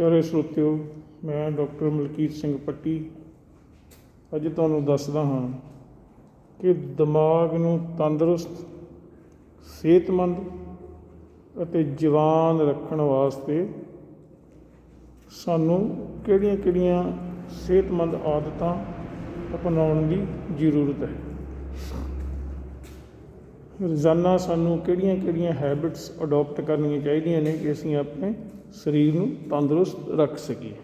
ਪਿਆਰੇ ਸਰੋਤਿਓ, ਮੈਂ ਡਾਕਟਰ ਮਲਕੀਤ ਸਿੰਘ ਪੱਟੀ ਅੱਜ ਤੁਹਾਨੂੰ ਦੱਸਦਾ ਹਾਂ ਕਿ ਦਿਮਾਗ ਨੂੰ ਤੰਦਰੁਸਤ, ਸਿਹਤਮੰਦ ਅਤੇ ਜਵਾਨ ਰੱਖਣ ਵਾਸਤੇ ਸਾਨੂੰ ਕਿਹੜੀਆਂ-ਕਿਹੜੀਆਂ ਸਿਹਤਮੰਦ ਆਦਤਾਂ ਅਪਣਾਉਣ ਦੀ ਜ਼ਰੂਰਤ ਹੈ। ਰੋਜ਼ਾਨਾ ਸਾਨੂੰ ਕਿਹੜੀਆਂ-ਕਿਹੜੀਆਂ ਹੈਬਿਟਸ ਅਡਾਪਟ ਕਰਨੀਆਂ ਚਾਹੀਦੀਆਂ ਨੇ ਕਿ ਅਸੀਂ ਆਪਣੇ ਸਰੀਰ ਨੂੰ ਤੰਦਰੁਸਤ ਰੱਖ ਸਕੀਏ।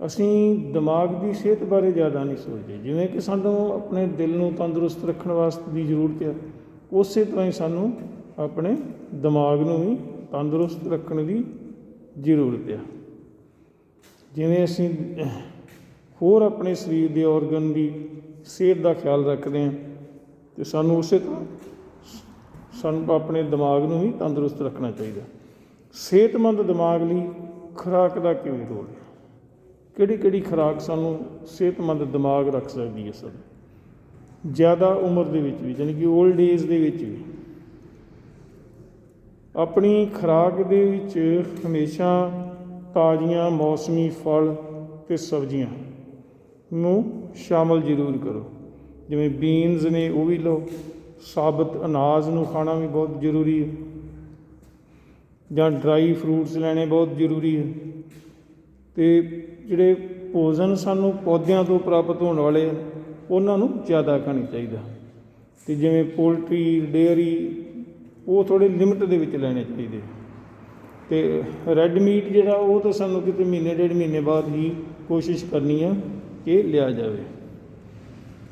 ਅਸੀਂ ਦਿਮਾਗ ਦੀ ਸਿਹਤ ਬਾਰੇ ਜ਼ਿਆਦਾ ਨਹੀਂ ਸੋਚਦੇ। ਜਿਵੇਂ ਕਿ ਸਾਨੂੰ ਆਪਣੇ ਦਿਲ ਨੂੰ ਤੰਦਰੁਸਤ ਰੱਖਣ ਵਾਸਤੇ ਦੀ ਜ਼ਰੂਰਤ ਹੈ ਉਸੇ ਤਰ੍ਹਾਂ ਹੀ ਸਾਨੂੰ ਆਪਣੇ ਦਿਮਾਗ ਨੂੰ ਵੀ ਤੰਦਰੁਸਤ ਰੱਖਣ ਦੀ ਜ਼ਰੂਰਤ ਹੈ ਜਿਵੇਂ ਅਸੀਂ ਹੋਰ ਆਪਣੇ ਸਰੀਰ ਦੇ ਆਰਗਨ ਦੀ ਸਿਹਤ ਦਾ ਖਿਆਲ ਰੱਖਦੇ ਹਾਂ, ਤੇ ਸਾਨੂੰ ਉਸੇ ਤਰ੍ਹਾਂ ਸਾਨੂੰ ਆਪਣੇ ਦਿਮਾਗ ਨੂੰ ਵੀ ਤੰਦਰੁਸਤ ਰੱਖਣਾ ਚਾਹੀਦਾ। ਸਿਹਤਮੰਦ ਦਿਮਾਗ ਲਈ ਖੁਰਾਕ ਦਾ ਕਿਵੇਂ ਰੋਲ ਹੈ? ਕਿਹੜੀ ਕਿਹੜੀ ਖੁਰਾਕ ਸਾਨੂੰ ਸਿਹਤਮੰਦ ਦਿਮਾਗ ਰੱਖ ਸਕਦੀ ਹੈ ਸਰ? ਜ਼ਿਆਦਾ ਉਮਰ ਦੇ ਵਿੱਚ ਵੀ ਯਾਨੀ ਕਿ 올ਡ ਏਜ ਦੇ ਵਿੱਚ ਵੀ। ਆਪਣੀ ਖੁਰਾਕ ਦੇ ਵਿੱਚ ਹਮੇਸ਼ਾ ਤਾਜ਼ੀਆਂ ਮੌਸਮੀ ਫਲ ਤੇ ਸਬਜ਼ੀਆਂ ਨੂੰ ਸ਼ਾਮਲ ਜ਼ਰੂਰ ਕਰੋ। ਜਿਵੇਂ ਬੀਨਸ ਨੇ ਉਹ ਵੀ ਲਓ, ਸਾਬਤ ਅਨਾਜ ਨੂੰ ਖਾਣਾ ਵੀ ਬਹੁਤ ਜ਼ਰੂਰੀ ਹੈ। ਜਾਂ ਡਰਾਈ ਫਰੂਟਸ ਲੈਣੇ ਬਹੁਤ ਜ਼ਰੂਰੀ ਹੈ ਤੇ ਜਿਹੜੇ ਭੋਜਨ ਸਾਨੂੰ ਪੌਦਿਆਂ ਤੋਂ ਪ੍ਰਾਪਤ ਹੋਣ ਵਾਲੇ ਹਨ ਉਹਨਾਂ ਨੂੰ ਜ਼ਿਆਦਾ ਖਾਣੀ ਚਾਹੀਦਾ। ਤੇ ਜਿਵੇਂ ਪੋਲਟਰੀ, ਡੇਅਰੀ, ਉਹ ਥੋੜੇ ਲਿਮਟ ਦੇ ਵਿੱਚ ਲੈਣੇ ਚਾਹੀਦੇ। ਤੇ ਰੈੱਡ ਮੀਟ ਜਿਹੜਾ, ਉਹ ਤਾਂ ਸਾਨੂੰ ਕਿਤੇ ਮਹੀਨੇ, ਡੇਢ ਮਹੀਨੇ ਬਾਅਦ ਹੀ ਕੋਸ਼ਿਸ਼ ਕਰਨੀ ਆ ਕਿ ਲਿਆ ਜਾਵੇ।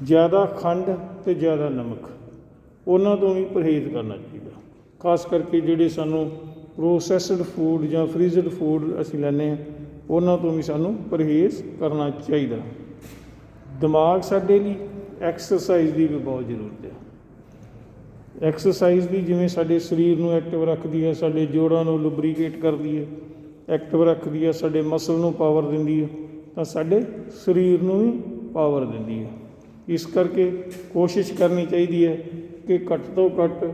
ਜ਼ਿਆਦਾ ਖੰਡ ਤੇ ਜ਼ਿਆਦਾ ਨਮਕ, ਉਹਨਾਂ ਤੋਂ ਵੀ ਪਰਹੇਜ਼ ਕਰਨਾ ਚਾਹੀਦਾ। ਖਾਸ ਕਰਕੇ ਜਿਹੜੇ ਸਾਨੂੰ ਪ੍ਰੋਸੈਸਡ ਫੂਡ ਜਾਂ ਫਰੀਜ਼ਡ ਫੂਡ ਅਸੀਂ ਲੈਂਦੇ ਹਾਂ, ਉਹਨਾਂ ਤੋਂ ਵੀ ਸਾਨੂੰ ਪਰਹੇਜ਼ ਕਰਨਾ ਚਾਹੀਦਾ। ਦਿਮਾਗ ਸਾਡੇ ਲਈ ਐਕਸਰਸਾਈਜ਼ ਦੀ ਵੀ ਬਹੁਤ ਜ਼ਰੂਰਤ ਹੈ। ਐਕਸਰਸਾਈਜ਼ ਦੀ ਜਿਵੇਂ ਸਾਡੇ ਸਰੀਰ ਨੂੰ ਐਕਟਿਵ ਰੱਖਦੀ ਹੈ, ਸਾਡੇ ਜੋੜਾਂ ਨੂੰ ਲੁਬਰੀਕੇਟ ਕਰਦੀ ਹੈ ਐਕਟਿਵ ਰੱਖਦੀ ਹੈ, ਸਾਡੇ ਮਸਲ ਨੂੰ ਪਾਵਰ ਦਿੰਦੀ ਹੈ, ਤਾਂ ਸਾਡੇ ਸਰੀਰ ਨੂੰ ਵੀ ਪਾਵਰ ਦਿੰਦੀ ਹੈ। ਇਸ ਕਰਕੇ ਕੋਸ਼ਿਸ਼ ਕਰਨੀ ਚਾਹੀਦੀ ਹੈ ਕਿ ਘੱਟ ਤੋਂ ਘੱਟ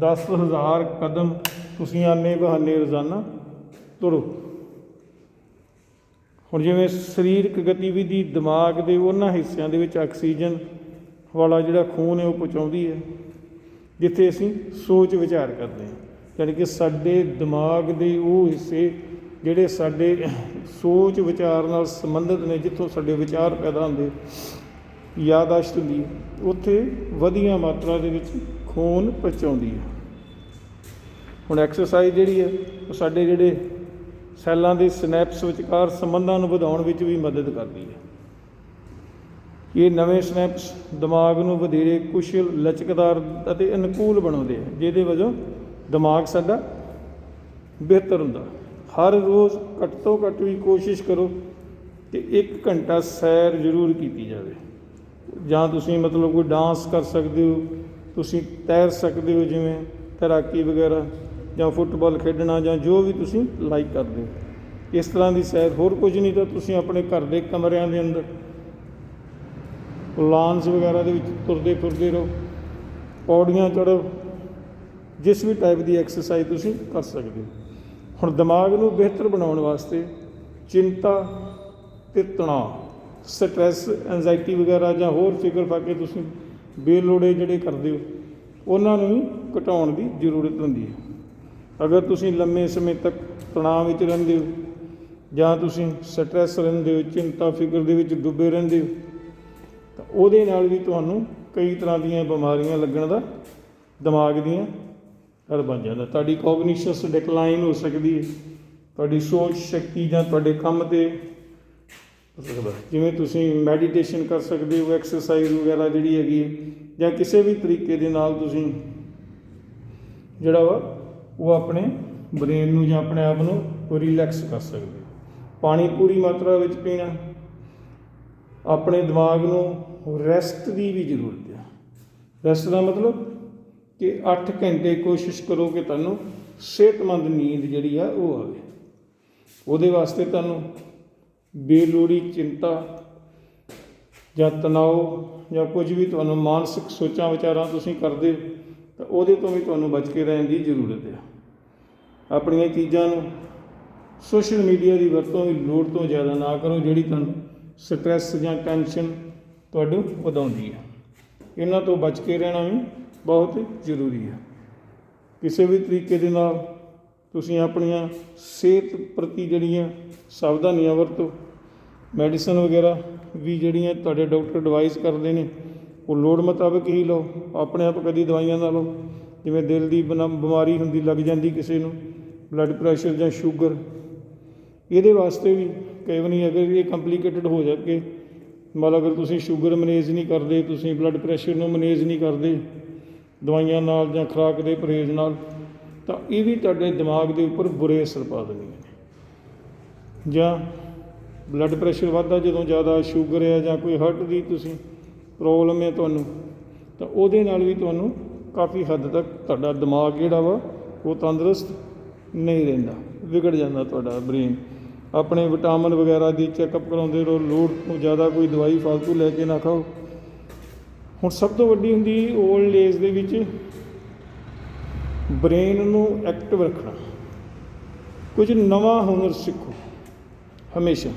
10000 ਕਦਮ ਤੁਸੀਂ ਆਨੇ ਬਹਾਨੇ ਰੋਜ਼ਾਨਾ ਤੁਰੋ। ਹੁਣ ਜਿਵੇਂ ਸਰੀਰਕ ਗਤੀਵਿਧੀ ਦਿਮਾਗ ਦੇ ਉਹਨਾਂ ਹਿੱਸਿਆਂ ਦੇ ਵਿੱਚ ਆਕਸੀਜਨ ਵਾਲਾ ਜਿਹੜਾ ਖੂਨ ਹੈ ਉਹ ਪਹੁੰਚਾਉਂਦੀ ਹੈ, ਜਿੱਥੇ ਅਸੀਂ ਸੋਚ ਵਿਚਾਰ ਕਰਦੇ ਹਾਂ। ਯਾਨੀ ਕਿ ਸਾਡੇ ਦਿਮਾਗ ਦੇ ਉਹ ਹਿੱਸੇ ਜਿਹੜੇ ਸਾਡੇ ਸੋਚ ਵਿਚਾਰ ਨਾਲ ਸੰਬੰਧਿਤ ਨੇ, ਜਿੱਥੋਂ ਸਾਡੇ ਵਿਚਾਰ ਪੈਦਾ ਹੁੰਦੇ, ਯਾਦਾਸ਼ਤ ਹੁੰਦੀ ਉੱਥੇ ਵਧੀਆ ਮਾਤਰਾ ਦੇ ਵਿੱਚ ਖੂਨ ਪਹੁੰਚਾਉਂਦੀ ਹੈ। ਹੁਣ ਐਕਸਰਸਾਈਜ਼ ਜਿਹੜੀ ਹੈ, ਉਹ ਸਾਡੇ ਜਿਹੜੇ ਸੈੱਲਾਂ ਦੇ ਸਨੈਪਸ ਵਿਚਕਾਰ ਸੰਬੰਧਾਂ ਨੂੰ ਵਧਾਉਣ ਵਿੱਚ ਵੀ ਮਦਦ ਕਰਦੀ ਹੈ। ਇਹ ਨਵੇਂ ਸਨੈਪਸ ਦਿਮਾਗ ਨੂੰ ਵਧੇਰੇ ਕੁਸ਼ਲ, ਲਚਕਦਾਰ ਅਤੇ ਅਨੁਕੂਲ ਬਣਾਉਂਦੇ ਆ ਜਿਹਦੇ ਵਜੋਂ ਦਿਮਾਗ ਸਾਡਾ ਬਿਹਤਰ ਹੁੰਦਾ। ਹਰ ਰੋਜ਼ ਘੱਟ ਤੋਂ ਘੱਟ ਵੀ ਕੋਸ਼ਿਸ਼ ਕਰੋ ਕਿ 1 ਘੰਟਾ ਸੈਰ ਜ਼ਰੂਰ ਕੀਤੀ ਜਾਵੇ। ਜਾਂ ਤੁਸੀਂ ਮਤਲਬ ਕੋਈ ਡਾਂਸ ਕਰ ਸਕਦੇ ਹੋ, ਤੁਸੀਂ ਤੈਰ ਸਕਦੇ ਹੋ ਜਿਵੇਂ ਤੈਰਾਕੀ ਵਗੈਰਾ। ਜਾਂ ਫੁੱਟਬਾਲ ਖੇਡਣਾ ਜਾਂ ਜੋ ਵੀ ਤੁਸੀਂ ਲਾਈਕ ਕਰਦੇ ਹੋ। ਇਸ ਤਰ੍ਹਾਂ ਦੀ ਸੈਰ ਹੋਰ ਕੁਝ ਨਹੀਂ ਤਾਂ ਤੁਸੀਂ ਆਪਣੇ ਘਰ ਦੇ ਕਮਰਿਆਂ ਦੇ ਅੰਦਰ ਲਾਂਸ ਵਗੈਰਾ ਦੇ ਵਿੱਚ ਤੁਰਦੇ ਫਿਰਦੇ ਰਹੋ, ਪੌੜੀਆਂ ਚੜ੍ਹੋ, ਜਿਸ ਵੀ ਟਾਈਪ ਦੀ ਐਕਸਰਸਾਈਜ਼ ਤੁਸੀਂ ਕਰ ਸਕਦੇ ਹੋ। ਹੁਣ ਦਿਮਾਗ ਨੂੰ ਬਿਹਤਰ ਬਣਾਉਣ ਵਾਸਤੇ ਚਿੰਤਾ ਤੇ ਤਣਾਅ ਸਟ੍ਰੈਸ ਐਂਜ਼ਾਈਟੀ ਵਗੈਰਾ ਜਾਂ ਹੋਰ ਫਿਕਰ ਫਾਕੇ ਤੁਸੀਂ ਬੇਲੋੜੇ ਜਿਹੜੇ ਕਰਦੇ ਹੋ, ਉਹਨਾਂ ਨੂੰ ਵੀ ਘਟਾਉਣ ਦੀ ਜ਼ਰੂਰਤ ਹੁੰਦੀ ਹੈ। ਅਗਰ ਤੁਸੀਂ ਲੰਮੇ ਸਮੇਂ ਤੱਕ ਤਣਾਅ ਵਿੱਚ ਰਹਿੰਦੇ ਹੋ, ਜਾਂ ਤੁਸੀਂ ਸਟ੍ਰੈਸ ਰਹਿੰਦੇ ਹੋ, ਚਿੰਤਾ ਫਿਕਰ ਦੇ ਵਿੱਚ ਡੁੱਬੇ ਰਹਿੰਦੇ ਹੋ, ਤਾਂ ਉਹਦੇ ਨਾਲ ਵੀ ਤੁਹਾਨੂੰ ਕਈ ਤਰ੍ਹਾਂ ਦੀਆਂ ਬਿਮਾਰੀਆਂ ਲੱਗਣ ਦਾ ਦਿਮਾਗ ਦੀਆਂ ਡਰ ਬਣ ਜਾਂਦਾ। ਤੁਹਾਡੀ ਕੋਗਨੀਸ਼ਨਸ ਡਿਕਲਾਈਨ ਹੋ ਸਕਦੀ ਹੈ। ਤੁਹਾਡੀ ਸੋਚ ਸ਼ਕਤੀ ਜਾਂ ਤੁਹਾਡੇ ਕੰਮ ਤੇ ਜਿਵੇਂ ਤੁਸੀਂ ਮੈਡੀਟੇਸ਼ਨ ਕਰ ਸਕਦੇ ਹੋ ਐਕਸਰਸਾਈਜ਼ ਵਗੈਰਾ ਜਿਹੜੀ ਹੈਗੀ ਹੈ, ਜਾਂ ਕਿਸੇ ਵੀ ਤਰੀਕੇ ਦੇ ਨਾਲ ਤੁਸੀਂ ਜਿਹੜਾ ਵਾ ਉਹ ਆਪਣੇ ਬ੍ਰੇਨ ਨੂੰ ਜਾਂ ਆਪਣੇ ਆਪ ਨੂੰ ਰਿਲੈਕਸ ਕਰ ਸਕਦੇ ਪਾਣੀ ਪੂਰੀ ਮਾਤਰਾ ਵਿੱਚ ਪੀਣਾ, ਆਪਣੇ ਦਿਮਾਗ ਨੂੰ ਰੈਸਟ ਦੀ ਵੀ ਜ਼ਰੂਰਤ ਹੈ ਰੈਸਟ ਦਾ ਮਤਲਬ ਕਿ 8 ਘੰਟੇ ਕੋਸ਼ਿਸ਼ ਕਰੋ ਕਿ ਤੁਹਾਨੂੰ ਸਿਹਤਮੰਦ ਨੀਂਦ ਜਿਹੜੀ ਆ ਉਹ ਆਵੇ। ਉਹਦੇ ਵਾਸਤੇ ਤੁਹਾਨੂੰ ਬੇਲੋੜੀ ਚਿੰਤਾ ਜਾਂ ਤਣਾਅ ਜਾਂ ਕੁਝ ਵੀ ਤੁਹਾਨੂੰ ਮਾਨਸਿਕ ਸੋਚਾਂ ਵਿਚਾਰਾਂ ਤੁਸੀਂ ਕਰਦੇ ਹੋ, ਤਾਂ ਉਹਦੇ ਤੋਂ ਵੀ ਤੁਹਾਨੂੰ ਬਚ ਕੇ ਰਹਿਣ ਦੀ ਜ਼ਰੂਰਤ ਹੈ ਆਪਣੀਆਂ ਚੀਜ਼ਾਂ ਨੂੰ ਸੋਸ਼ਲ ਮੀਡੀਆ ਦੀ ਵਰਤੋਂ ਵੀ ਲੋੜ ਤੋਂ ਜ਼ਿਆਦਾ ਨਾ ਕਰੋ, ਜਿਹੜੀ ਤੁਹਾਨੂੰ ਸਟ੍ਰੈਸ ਜਾਂ ਟੈਨਸ਼ਨ ਤੁਹਾਨੂੰ ਵਧਾਉਂਦੀ ਹੈ। ਇਹਨਾਂ ਤੋਂ ਬਚ ਕੇ ਰਹਿਣਾ ਵੀ ਬਹੁਤ ਜ਼ਰੂਰੀ ਹੈ। ਕਿਸੇ ਵੀ ਤਰੀਕੇ ਦੇ ਨਾਲ ਤੁਸੀਂ ਆਪਣੀਆਂ ਸਿਹਤ ਪ੍ਰਤੀ ਜਿਹੜੀਆਂ ਸਾਵਧਾਨੀਆਂ ਵਰਤੋ। ਮੈਡੀਸਨ ਵਗੈਰਾ ਵੀ ਜਿਹੜੀਆਂ ਤੁਹਾਡੇ ਡਾਕਟਰ ਐਡਵਾਈਸ ਕਰਦੇ ਨੇ, ਉਹ ਲੋੜ ਮੁਤਾਬਕ ਹੀ ਲਓ। ਆਪਣੇ ਆਪ ਕਦੀ ਦਵਾਈਆਂ ਨਾ ਲਓ। ਜਿਵੇਂ ਦਿਲ ਦੀ ਬਨਾ- ਬਿਮਾਰੀ ਹੁੰਦੀ, ਲੱਗ ਜਾਂਦੀ ਕਿਸੇ ਨੂੰ। ਬਲੱਡ ਪ੍ਰੈਸ਼ਰ ਜਾਂ ਸ਼ੂਗਰ ਇਹਦੇ ਵਾਸਤੇ ਵੀ ਕਈ ਵਾਰੀ ਅਗਰ ਇਹ ਕੰਪਲਿਕੇਟਡ ਹੋ ਜਾਵੇ, ਮਤਲਬ ਅਗਰ ਤੁਸੀਂ ਸ਼ੂਗਰ ਮੈਨੇਜ ਨਹੀਂ ਕਰਦੇ, ਤੁਸੀਂ ਬਲੱਡ ਪ੍ਰੈਸ਼ਰ ਨੂੰ ਮੈਨੇਜ ਨਹੀਂ ਕਰਦੇ, ਦਵਾਈਆਂ ਨਾਲ ਜਾਂ ਖੁਰਾਕ ਦੇ ਪਰਹੇਜ਼ ਨਾਲ, ਤਾਂ ਇਹ ਵੀ ਤੁਹਾਡੇ ਦਿਮਾਗ ਦੇ ਉੱਪਰ ਬੁਰੇ ਅਸਰ ਪਾ ਦਿੰਦੀਆਂ ਨੇ। ਜਾਂ ਬਲੱਡ ਪ੍ਰੈਸ਼ਰ ਵੱਧਦਾ ਜਦੋਂ ਜ਼ਿਆਦਾ ਸ਼ੂਗਰ ਹੈ ਜਾਂ ਕੋਈ ਹਾਰਟ ਦੀ ਤੁਸੀਂ ਪ੍ਰੋਬਲਮ ਹੈ ਤੁਹਾਨੂੰ, ਤਾਂ ਉਹਦੇ ਨਾਲ ਵੀ ਤੁਹਾਨੂੰ ਕਾਫੀ ਹੱਦ ਤੱਕ ਤੁਹਾਡਾ ਦਿਮਾਗ ਜਿਹੜਾ ਵਾ ਉਹ ਤੰਦਰੁਸਤ ਨਹੀਂ ਰਹਿੰਦਾ, ਵਿਗੜ ਜਾਂਦਾ ਤੁਹਾਡਾ ਬ੍ਰੇਨ ਆਪਣੇ ਵਿਟਾਮਿਨ ਵਗੈਰਾ ਦੀ ਚੈੱਕਅਪ ਕਰਾਉਂਦੇ ਰਹੋ, ਲੋੜ ਤੋਂ ਜ਼ਿਆਦਾ ਕੋਈ ਦਵਾਈ ਫਾਲਤੂ ਲੈ ਕੇ ਨਾ ਖਾਓ। ਹੁਣ ਸਭ ਤੋਂ ਵੱਡੀ ਹੁੰਦੀ ਓਲਡ ਏਜ ਦੇ ਵਿੱਚ ਬ੍ਰੇਨ ਨੂੰ ਐਕਟਿਵ ਰੱਖਣਾ। ਕੁਝ ਨਵਾਂ ਹੁਨਰ ਸਿੱਖੋ, ਹਮੇਸ਼ਾ।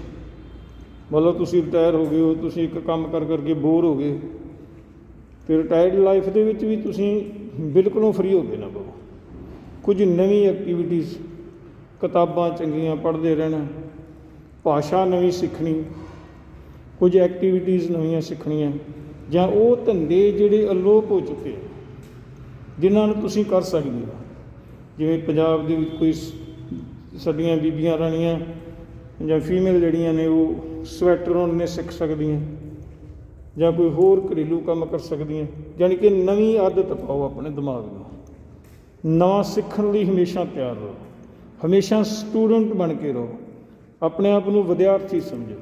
ਮਤਲਬ ਤੁਸੀਂ ਰਿਟਾਇਰ ਹੋ ਗਏ ਹੋ, ਤੁਸੀਂ ਇੱਕ ਕੰਮ ਕਰ ਕਰਕੇ ਬੋਰ ਹੋ ਗਏ ਤੇ ਰਿਟਾਇਰਡ ਲਾਈਫ ਦੇ ਵਿੱਚ ਵੀ ਤੁਸੀਂ ਬਿਲਕੁਲੋਂ ਫਰੀ ਹੋ ਗਏ ਨਾ। ਕੁਝ ਨਵੀਂ ਐਕਟੀਵਿਟੀਜ਼ ਕਿਤਾਬਾਂ ਚੰਗੀਆਂ ਪੜ੍ਹਦੇ ਰਹਿਣਾ, ਭਾਸ਼ਾ ਨਵੀਂ ਸਿੱਖਣੀ, ਕੁਝ ਐਕਟੀਵਿਟੀਜ਼ ਨਵੀਆਂ ਸਿੱਖਣੀਆਂ, ਜਾਂ ਉਹ ਧੰਦੇ ਜਿਹੜੇ ਅਲੋਪ ਹੋ ਚੁੱਕੇ ਆ, ਜਿਨ੍ਹਾਂ ਨੂੰ ਤੁਸੀਂ ਕਰ ਸਕਦੇ ਹੋ। ਜਿਵੇਂ ਪੰਜਾਬ ਦੇ ਵਿੱਚ ਕੋਈ ਸ- ਸਾਡੀਆਂ ਬੀਬੀਆਂ ਰਾਣੀਆਂ ਜਾਂ ਫੀਮੇਲ ਜਿਹੜੀਆਂ ਨੇ ਉਹ ਸਵੈਟਰ ਉਹਨੇ ਸਿੱਖ ਸਕਦੀਆਂ, ਜਾਂ ਕੋਈ ਹੋਰ ਘਰੇਲੂ ਕੰਮ ਕਰ ਸਕਦੀਆਂ ਯਾਨੀ ਕਿ ਨਵੀਂ ਆਦਤ ਪਾਓ ਆਪਣੇ ਦਿਮਾਗ ਨੂੰ। ਨਵਾਂ ਸਿੱਖਣ ਲਈ ਹਮੇਸ਼ਾ ਤਿਆਰ ਰਹੋ। ਹਮੇਸ਼ਾ ਸਟੂਡੈਂਟ ਬਣ ਕੇ ਰਹੋ। ਆਪਣੇ ਆਪ ਨੂੰ ਵਿਦਿਆਰਥੀ ਸਮਝੋ।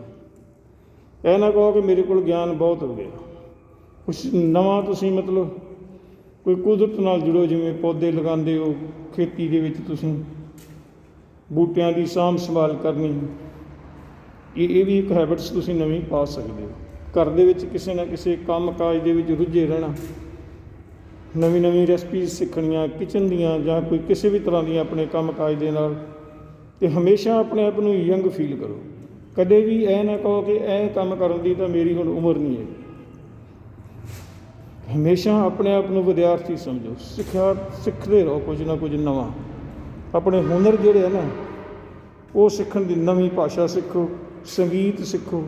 ਇਹ ਨਾ ਕਹੋ ਕਿ ਮੇਰੇ ਕੋਲ ਗਿਆਨ ਬਹੁਤ ਹੋ ਗਿਆ। ਕੁਛ ਨਵਾਂ ਤੁਸੀਂ ਮਤਲਬ ਕੋਈ ਕੁਦਰਤ ਨਾਲ ਜੁੜੋ, ਜਿਵੇਂ ਪੌਦੇ ਲਗਾਉਂਦੇ ਹੋ, ਖੇਤੀ ਦੇ ਵਿੱਚ ਤੁਸੀਂ ਬੂਟਿਆਂ ਦੀ ਸਾਂਭ ਸੰਭਾਲ ਕਰਨੀ। ਇਹ ਇਹ ਵੀ ਇੱਕ ਹੈਬਿਟਸ ਤੁਸੀਂ ਨਵੀਂ ਪਾ ਸਕਦੇ ਹੋ। ਘਰ ਦੇ ਵਿੱਚ ਕਿਸੇ ਨਾ ਕਿਸੇ ਕੰਮ ਕਾਜ ਦੇ ਵਿੱਚ ਰੁੱਝੇ ਰਹਿਣਾ। ਨਵੀਂ ਨਵੀਂ ਰੈਸਪੀਜ਼ ਸਿੱਖਣੀਆਂ ਕਿਚਨ ਦੀਆਂ ਜਾਂ ਕੋਈ ਕਿਸੇ ਵੀ ਤਰ੍ਹਾਂ ਦੀਆਂ ਆਪਣੇ ਕੰਮ ਕਾਜ ਦੇ ਨਾਲ, ਤੇ ਹਮੇਸ਼ਾ ਆਪਣੇ ਆਪ ਨੂੰ ਯੰਗ ਫੀਲ ਕਰੋ। ਕਦੇ ਵੀ ਇਹ ਨਾ ਕਹੋ ਕਿ ਇਹ ਕੰਮ ਕਰਨ ਦੀ ਤਾਂ ਮੇਰੀ ਹੁਣ ਉਮਰ ਨਹੀਂ ਹੈ ਹਮੇਸ਼ਾ ਆਪਣੇ ਆਪ ਨੂੰ ਵਿਦਿਆਰਥੀ ਸਮਝੋ, ਸਿੱਖਿਆ ਸਿੱਖਦੇ ਰਹੋ ਕੁਝ ਨਾ ਕੁਝ ਨਵਾਂ। ਆਪਣੇ ਹੁਨਰ ਜਿਹੜੇ ਆ ਨਾ, ਉਹ ਸਿੱਖਣ ਦੀ ਨਵੀਂ ਭਾਸ਼ਾ ਸਿੱਖੋ, ਸੰਗੀਤ ਸਿੱਖੋ,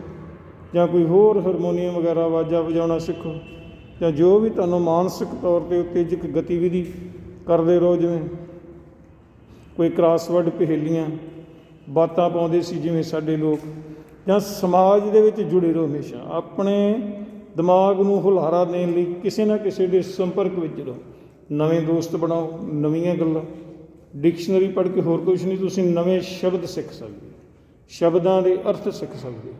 ਜਾਂ ਕੋਈ ਹੋਰ ਹਾਰਮੋਨੀਅਮ ਵਗੈਰਾ ਆਵਾਜ਼ਾਂ ਵਜਾਉਣਾ ਸਿੱਖੋ। ਜਾਂ ਜੋ ਵੀ ਤੁਹਾਨੂੰ ਮਾਨਸਿਕ ਤੌਰ ਤੇ ਉਤੇਜਕ ਗਤੀਵਿਧੀ ਕਰਦੇ ਰਹੋ, ਜਿਵੇਂ ਕੋਈ ਕ੍ਰਾਸਵਰਡ ਪਹੇਲੀਆਂ, ਬਾਤਾਂ ਪਾਉਂਦੇ ਸੀ, ਜਿਵੇਂ ਸਾਡੇ ਲੋਕ, ਜਾਂ ਸਮਾਜ ਦੇ ਵਿੱਚ ਜੁੜੇ ਰਹੋ ਹਮੇਸ਼ਾ, ਆਪਣੇ ਦਿਮਾਗ ਨੂੰ ਹੁਲਾਰਾ ਦੇਣ ਲਈ ਕਿਸੇ ਨਾ ਕਿਸੇ ਦੇ ਸੰਪਰਕ ਵਿੱਚ ਰਹੋ। ਨਵੇਂ ਦੋਸਤ ਬਣਾਓ, ਨਵੀਆਂ ਗੱਲਾਂ। ਡਿਕਸ਼ਨਰੀ ਪੜ੍ਹ ਕੇ ਹੋਰ ਕੁਝ ਨਹੀਂ, ਤੁਸੀਂ ਨਵੇਂ ਸ਼ਬਦ ਸਿੱਖ ਸਕਦੇ ਹੋ, ਸ਼ਬਦਾਂ ਦੇ ਅਰਥ ਸਿੱਖ ਸਕਦੇ ਹੋ।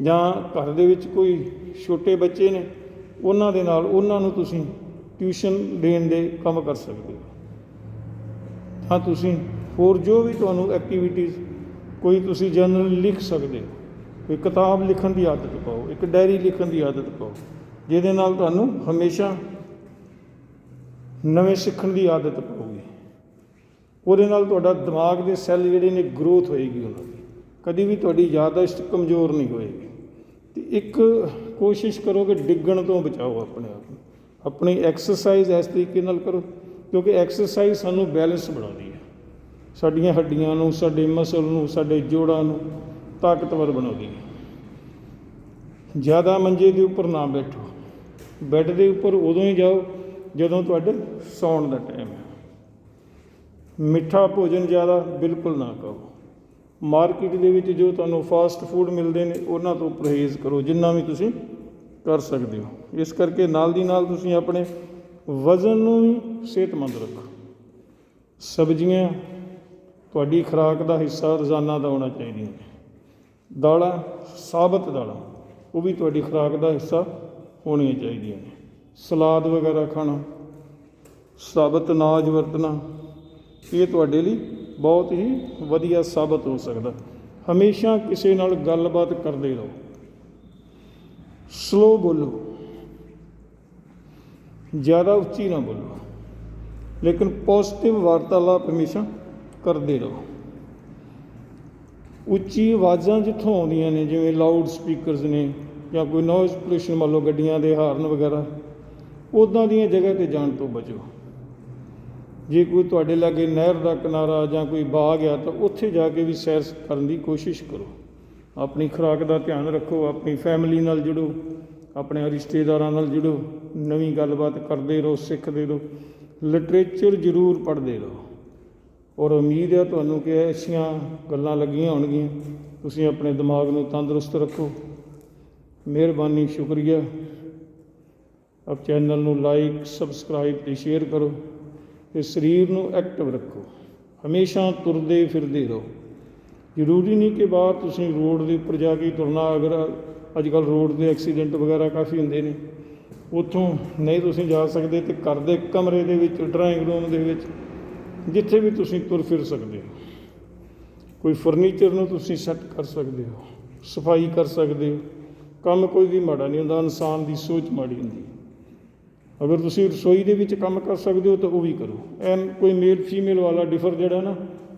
ਜਾਂ ਘਰ ਦੇ ਵਿੱਚ ਕੋਈ ਛੋਟੇ ਬੱਚੇ ਨੇ ਉਹਨਾਂ ਦੇ ਨਾਲ ਉਹਨਾਂ ਨੂੰ ਤੁਸੀਂ ਟਿਊਸ਼ਨ ਦੇਣ ਦੇ ਕੰਮ ਕਰ ਸਕਦੇ ਹੋ। ਤਾਂ ਤੁਸੀਂ ਹੋਰ ਜੋ ਵੀ ਤੁਹਾਨੂੰ ਐਕਟੀਵਿਟੀਜ਼ ਕੋਈ ਤੁਸੀਂ ਜਨਰਲ ਲਿਖ ਸਕਦੇ ਹੋ, ਕੋਈ ਕਿਤਾਬ ਲਿਖਣ ਦੀ ਆਦਤ ਪਾਓ, ਇੱਕ ਡਾਇਰੀ ਲਿਖਣ ਦੀ ਆਦਤ ਪਾਓ, ਜਿਹਦੇ ਨਾਲ ਤੁਹਾਨੂੰ ਹਮੇਸ਼ਾ ਨਵੇਂ ਸਿੱਖਣ ਦੀ ਆਦਤ ਪਊਗੀ। ਉਹਦੇ ਨਾਲ ਤੁਹਾਡਾ ਦਿਮਾਗ ਦੇ ਸੈੱਲ ਜਿਹੜੇ ਨੇ ਗਰੋਥ ਹੋਏਗੀ ਉਹਨਾਂ ਦੀ। ਕਦੀ ਵੀ ਤੁਹਾਡੀ ਯਾਦਾਸ਼ਤ ਕਮਜ਼ੋਰ ਨਹੀਂ ਹੋਏਗੀ। ਤੇ ਇੱਕ ਕੋਸ਼ਿਸ਼ ਕਰੋ ਕਿ ਡਿੱਗਣ ਤੋਂ ਬਚਾਓ ਆਪਣੇ ਆਪ ਨੂੰ। ਆਪਣੀ ਐਕਸਰਸਾਈਜ਼ ਇਸ ਤਰੀਕੇ ਨਾਲ ਕਰੋ, ਕਿਉਂਕਿ ਐਕਸਰਸਾਈਜ਼ ਸਾਨੂੰ ਬੈਲੈਂਸ ਬਣਾਉਂਦੀ ਹੈ। ਸਾਡੀਆਂ ਹੱਡੀਆਂ ਨੂੰ, ਸਾਡੇ ਮਸਲ ਨੂੰ, ਸਾਡੇ ਜੋੜਾਂ ਨੂੰ ਤਾਕਤਵਰ ਬਣਾਉਂਦੀ ਹੈ। ਜ਼ਿਆਦਾ ਮੰਜੇ ਦੇ ਉੱਪਰ ਨਾ ਬੈਠੋ। ਬੈੱਡ ਦੇ ਉੱਪਰ ਉਦੋਂ ਹੀ ਜਾਓ ਜਦੋਂ ਤੁਹਾਡੇ ਸੌਣ ਦਾ ਟਾਈਮ ਹੈ। ਮਿੱਠਾ ਭੋਜਨ ਜ਼ਿਆਦਾ ਬਿਲਕੁਲ ਨਾ ਖਾਓ। ਮਾਰਕੀਟ ਦੇ ਵਿੱਚ ਜੋ ਤੁਹਾਨੂੰ ਫਾਸਟ ਫੂਡ ਮਿਲਦੇ ਨੇ, ਉਹਨਾਂ ਤੋਂ ਪਰਹੇਜ਼ ਕਰੋ, ਜਿੰਨਾ ਵੀ ਤੁਸੀਂ ਕਰ ਸਕਦੇ ਹੋ। ਇਸ ਕਰਕੇ ਨਾਲ ਦੀ ਨਾਲ ਤੁਸੀਂ ਆਪਣੇ ਵਜ਼ਨ ਨੂੰ ਵੀ ਸਿਹਤਮੰਦ ਰੱਖੋ। ਸਬਜ਼ੀਆਂ ਤੁਹਾਡੀ ਖੁਰਾਕ ਦਾ ਹਿੱਸਾ, ਰੋਜ਼ਾਨਾ ਦਾ ਹੋਣਾ ਚਾਹੀਦੀਆਂ ਨੇ। ਦਾਲਾਂ, ਸਾਬਤ ਦਾਲਾਂ, ਉਹ ਵੀ ਤੁਹਾਡੀ ਖੁਰਾਕ ਦਾ ਹਿੱਸਾ ਹੋਣੀਆਂ ਚਾਹੀਦੀਆਂ ਨੇ। ਸਲਾਦ ਵਗੈਰਾ ਖਾਣਾ, ਸਾਬਤ ਅਨਾਜ ਵਰਤਣਾ, ਇਹ ਤੁਹਾਡੇ ਲਈ ਬਹੁਤ ਹੀ ਵਧੀਆ ਸਾਬਤ ਹੋ ਸਕਦਾ। ਹਮੇਸ਼ਾ ਕਿਸੇ ਨਾਲ ਗੱਲਬਾਤ ਕਰਦੇ ਰਹੋ। ਸਲੋ ਬੋਲੋ। ਜ਼ਿਆਦਾ ਉੱਚੀ ਨਾ ਬੋਲੋ। ਲੇਕਿਨ ਪੋਜ਼ਿਟਿਵ ਵਾਰਤਾਲਾਪ ਹਮੇਸ਼ਾ ਕਰਦੇ ਰਹੋ। ਉੱਚੀ ਆਵਾਜ਼ਾਂ ਜਿੱਥੋਂ ਆਉਂਦੀਆਂ ਨੇ, ਜਿਵੇਂ ਲਾਊਡ ਸਪੀਕਰਸ ਨੇ ਜਾਂ ਕੋਈ ਨੋਇਜ਼ ਪੋਲੂਸ਼ਨ ਮੰਨ ਲਓ ਗੱਡੀਆਂ ਦੇ ਹਾਰਨ ਵਗੈਰਾ ਉੱਦਾਂ ਦੀਆਂ ਜਗ੍ਹਾ ਤੇ ਜਾਣ ਤੋਂ ਬਚੋ। ਜੇ ਕੋਈ ਤੁਹਾਡੇ ਲਾਗੇ ਨਹਿਰ ਦਾ ਕਿਨਾਰਾ ਜਾਂ ਕੋਈ ਬਾਗ ਆ, ਤਾਂ ਉੱਥੇ ਜਾ ਕੇ ਵੀ ਸੈਰ ਕਰਨ ਦੀ ਕੋਸ਼ਿਸ਼ ਕਰੋ। ਆਪਣੀ ਖੁਰਾਕ ਦਾ ਧਿਆਨ ਰੱਖੋ, ਆਪਣੀ ਫੈਮਿਲੀ ਨਾਲ ਜੁੜੋ, ਆਪਣੇ ਰਿਸ਼ਤੇਦਾਰਾਂ ਨਾਲ ਜੁੜੋ, ਨਵੀਂ ਗੱਲਬਾਤ ਕਰਦੇ ਰਹੋ, ਸਿੱਖਦੇ ਰਹੋ, ਲਿਟਰੇਚਰ ਜ਼ਰੂਰ ਪੜ੍ਹਦੇ ਰਹੋ। ਔਰ ਉਮੀਦ ਹੈ ਤੁਹਾਨੂੰ ਕਿ ਐਸੀਆਂ ਗੱਲਾਂ ਲੱਗੀਆਂ ਹੋਣਗੀਆਂ। ਤੁਸੀਂ ਆਪਣੇ ਦਿਮਾਗ ਨੂੰ ਤੰਦਰੁਸਤ ਰੱਖੋ। ਮਿਹਰਬਾਨੀ, ਸ਼ੁਕਰੀਆ। ਆਪ ਚੈਨਲ ਨੂੰ ਲਾਈਕ, ਸਬਸਕ੍ਰਾਈਬ ਤੇ ਸ਼ੇਅਰ ਕਰੋ। ਤੇ ਸਰੀਰ ਨੂੰ ਐਕਟਿਵ ਰੱਖੋ। ਹਮੇਸ਼ਾ ਤੁਰਦੇ ਫਿਰਦੇ ਰਹੋ। ਜ਼ਰੂਰੀ ਨਹੀਂ ਕਿ ਬਾਹਰ ਤੁਸੀਂ ਰੋਡ ਦੇ ਉੱਪਰ ਜਾ ਕੇ ਤੁਰਨਾ, ਅਗਰ ਅੱਜ ਕੱਲ ਰੋਡ ਦੇ ਐਕਸੀਡੈਂਟ ਵਗੈਰਾ ਕਾਫੀ ਹੁੰਦੇ ਨੇ। ਉੱਥੋਂ ਨਹੀਂ ਤੁਸੀਂ ਜਾ ਸਕਦੇ ਤੇ ਘਰ ਦੇ ਕਮਰੇ ਦੇ ਵਿੱਚ, ਡਰਾਇੰਗ ਰੂਮ ਦੇ ਵਿੱਚ, ਜਿੱਥੇ ਵੀ ਤੁਸੀਂ ਤੁਰ ਫਿਰ ਸਕਦੇ ਹੋ। ਕੋਈ ਫਰਨੀਚਰ ਨੂੰ ਤੁਸੀਂ ਸੈੱਟ ਕਰ ਸਕਦੇ ਹੋ, ਸਫ਼ਾਈ ਕਰ ਸਕਦੇ ਹੋ। ਕੰਮ ਕੋਈ ਵੀ ਮਾੜਾ ਨਹੀਂ ਹੁੰਦਾ, ਇਨਸਾਨ ਦੀ ਸੋਚ ਮਾੜੀ ਹੁੰਦੀ ਅਗਰ ਤੁਸੀਂ ਰਸੋਈ ਦੇ ਵਿੱਚ ਕੰਮ ਕਰ ਸਕਦੇ ਹੋ ਤਾਂ ਉਹ ਵੀ ਕਰੋ। ਐਨ ਕੋਈ ਮੇਲ ਫੀਮੇਲ ਵਾਲਾ ਡਿਫਰ ਜਿਹੜਾ ਨਾ,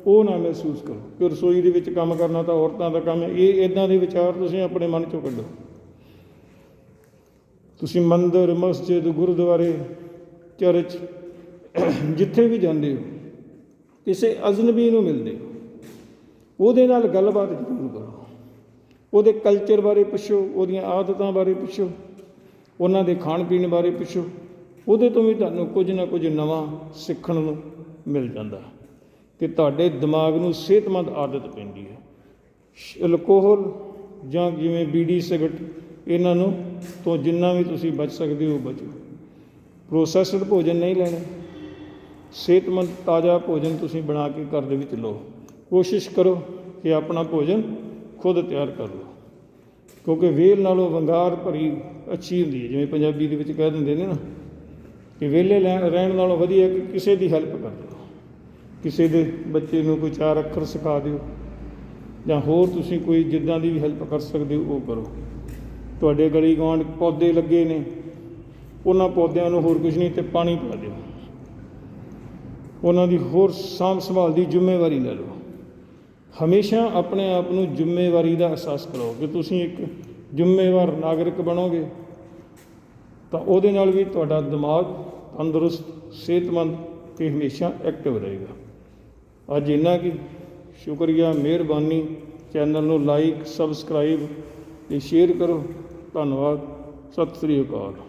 ਉਹ ਨਾ ਮਹਿਸੂਸ ਕਰੋ ਕਿ ਰਸੋਈ ਦੇ ਵਿੱਚ ਕੰਮ ਕਰਨਾ ਤਾਂ ਔਰਤਾਂ ਦਾ ਕੰਮ ਹੈ। ਇਹ ਇਦਾਂ ਦੇ ਵਿਚਾਰ ਤੁਸੀਂ ਆਪਣੇ ਮਨ ਚੋਂ ਕੱਢੋ। ਤੁਸੀਂ ਮੰਦਰ, ਮਸਜਿਦ, ਗੁਰਦੁਆਰੇ, ਚਰਚ, ਜਿੱਥੇ ਵੀ ਜਾਂਦੇ ਹੋ, ਕਿਸੇ ਅਜਨਬੀ ਨੂੰ ਮਿਲਦੇ ਹੋ, ਉਹਦੇ ਨਾਲ ਗੱਲਬਾਤ ਜ਼ਰੂਰ ਕਰੋ। ਉਹਦੇ ਕਲਚਰ ਬਾਰੇ ਪੁੱਛੋ, ਉਹਦੀਆਂ ਆਦਤਾਂ ਬਾਰੇ ਪੁੱਛੋ, ਉਹਨਾਂ ਦੇ ਖਾਣ ਪੀਣ ਬਾਰੇ ਪੁੱਛੋ। ਉਹਦੇ ਤੋਂ ਵੀ ਤੁਹਾਨੂੰ ਕੁਝ ਨਾ ਕੁਝ ਨਵਾਂ ਸਿੱਖਣ ਨੂੰ ਮਿਲ ਜਾਂਦਾ ਕਿ ਤੁਹਾਡੇ ਦਿਮਾਗ ਨੂੰ ਸਿਹਤਮੰਦ ਆਦਤ ਪੈਂਦੀ ਹੈ। ਅਲਕੋਹਲ ਜਾਂ ਜਿਵੇਂ ਬੀੜੀ ਸਿਗਰਟ, ਇਹਨਾਂ ਨੂੰ ਤੋਂ ਜਿੰਨਾ ਵੀ ਤੁਸੀਂ ਬਚ ਸਕਦੇ ਹੋ ਬਚੋ। ਪ੍ਰੋਸੈਸਡ ਭੋਜਨ ਨਹੀਂ ਲੈਣਾ। ਸਿਹਤਮੰਦ ਤਾਜ਼ਾ ਭੋਜਨ ਤੁਸੀਂ ਬਣਾ ਕੇ ਘਰ ਦੇ ਵਿੱਚ ਲਓ। ਕੋਸ਼ਿਸ਼ ਕਰੋ ਕਿ ਆਪਣਾ ਭੋਜਨ ਖੁਦ ਤਿਆਰ ਕਰ ਲਓ। ਕਿਉਂਕਿ ਵੇਲ ਨਾਲੋਂ ਵੰਗਾਰ ਭਰੀ ਅੱਛੀ ਹੁੰਦੀ ਹੈ। ਜਿਵੇਂ ਪੰਜਾਬੀ ਦੇ ਵਿੱਚ ਕਹਿ ਦਿੰਦੇ ਨੇ ਨਾ ਕਿ ਵਿਹਲੇ ਲੈ- ਰਹਿਣ ਨਾਲੋਂ ਵਧੀਆ ਕਿ ਕਿਸੇ ਦੀ ਹੈਲਪ ਕਰ ਦਿਓ। ਕਿਸੇ ਦੇ ਬੱਚੇ ਨੂੰ ਕੋਈ ਚਾਰ ਅੱਖਰ ਸਿਖਾ ਦਿਓ ਜਾਂ ਹੋਰ ਤੁਸੀਂ ਕੋਈ ਜਿੱਦਾਂ ਦੀ ਵੀ ਹੈਲਪ ਕਰ ਸਕਦੇ ਹੋ, ਉਹ ਕਰੋ। ਤੁਹਾਡੇ ਗਲੀ ਗਵਾਂਢ ਪੌਦੇ ਲੱਗੇ ਨੇ, ਉਹਨਾਂ ਪੌਦਿਆਂ ਨੂੰ ਹੋਰ ਕੁਝ ਨਹੀਂ ਤੇ ਪਾਣੀ ਪਾ ਦਿਓ। ਉਹਨਾਂ ਦੀ ਹੋਰ ਸਾਂਭ ਸੰਭਾਲ ਦੀ ਜ਼ਿੰਮੇਵਾਰੀ ਲੈ ਲਓ। ਹਮੇਸ਼ਾ ਆਪਣੇ ਆਪ ਨੂੰ ਜ਼ਿੰਮੇਵਾਰੀ ਦਾ ਅਹਿਸਾਸ ਕਰੋ ਕਿ ਤੁਸੀਂ ਇੱਕ ਜ਼ਿੰਮੇਵਾਰ ਨਾਗਰਿਕ ਬਣੋਗੇ ਤਾਂ ਉਹਦੇ ਨਾਲ ਵੀ ਤੁਹਾਡਾ ਦਿਮਾਗ ਤੰਦਰੁਸਤ ਸਿਹਤਮੰਦ ਤੇ ਹਮੇਸ਼ਾ ਐਕਟਿਵ ਰਹੇਗਾ। ਅੱਜ ਇੰਨਾ ਕਿ ਸ਼ੁਕਰੀਆ, ਮਿਹਰਬਾਨੀ। ਚੈਨਲ ਨੂੰ ਲਾਈਕ ਸਬਸਕ੍ਰਾਈਬ ਤੇ ਸ਼ੇਅਰ ਕਰੋ। ਧੰਨਵਾਦ। ਸਤਿ ਸ੍ਰੀ ਅਕਾਲ।